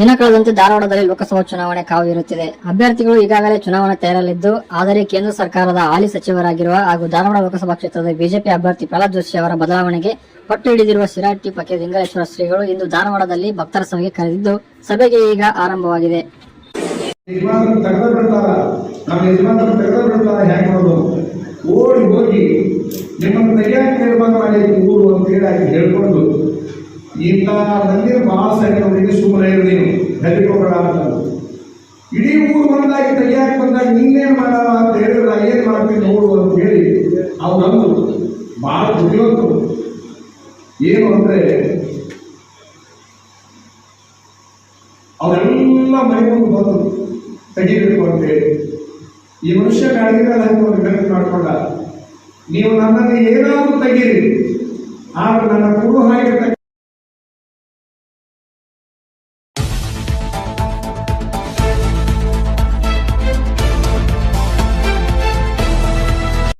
ದಿನ ಕಳೆದಂತೆ ಧಾರವಾಡದಲ್ಲಿ ಲೋಕಸಭಾ ಚುನಾವಣೆ ಕಾವು ಇರುತ್ತಿದೆ. ಅಭ್ಯರ್ಥಿಗಳು ಈಗಾಗಲೇ ಚುನಾವಣೆ ತಯಾರಲಿದ್ದು ಆದರೆ ಕೇಂದ್ರ ಸರ್ಕಾರದ ಹಾಲಿ ಸಚಿವರಾಗಿರುವ ಹಾಗೂ ಧಾರವಾಡ ಲೋಕಸಭಾ ಕ್ಷೇತ್ರದ ಬಿಜೆಪಿ ಅಭ್ಯರ್ಥಿ ಪ್ರಹ್ಲಾದ್ ಜೋಶಿ ಅವರ ಬದಲಾವಣೆಗೆ ಪಟ್ಟು ಹಿಡಿದಿರುವ ಶಿರಾಟಿ ಪಕ್ಕೆ ಲಿಂಗೇಶ್ವರ ಶ್ರೀಗಳು ಇಂದು ಧಾರವಾಡದಲ್ಲಿ ಭಕ್ತರ ಸಭೆಗೆ ಕರೆದಿದ್ದು, ಸಭೆಗೆ ಈಗ ಆರಂಭವಾಗಿದೆ. ಓಡಿ ಹೋಗಿ ನಿಮ್ಮನ್ನು ಮಾಡಿ ಊರು ಅಂತ ಹೇಳಿ ಹೇಳ್ಕೊಂಡು ಇಂಥ ಮಂದಿರ ಭಾಳ ಸಂಖ್ಯೆ ನೋಡಿದ್ರೆ ಸುಮ್ಮನೆ ನೀವು ನೀನು ಹೆದರಿಕೋಬೇಡ ಅಂತ ಇಡೀ ಊರು ಬಂದಾಗಿ ತೆಗಿಯಕ್ಕೆ ಬಂದಾಗ ನಿನ್ನೇನು ಮಾಡೋಣ ಅಂತ ಹೇಳಿದ್ರೆ ಏನು ಮಾಡ್ತೀನಿ ನೋಡು ಅಂತ ಹೇಳಿ ಅವ್ರು ಅಂದ್ರು ಭಾಳ ಬುದ್ಧಿವಂತರು ಏನು ಅಂದರೆ, ಅವರೆಲ್ಲ ಮನೆ ಮುಂದೆ ಬಂದು ತೆಗಿಬೇಕು ಅಂತೇಳಿ ಈ ಮನುಷ್ಯ ಕಾಡಿಗೆ ಒಂದು ವಿನಂತಿ ಮಾಡ್ಕೊಂಡ ನೀವು ನನ್ನನ್ನು ಏನಾದರೂ ತೆಗೀರಿ. ಆದ್ರೆ ನನ್ನ ಕೂಡ ಹಾಗಿರ್ತಕ್ಕಂಥ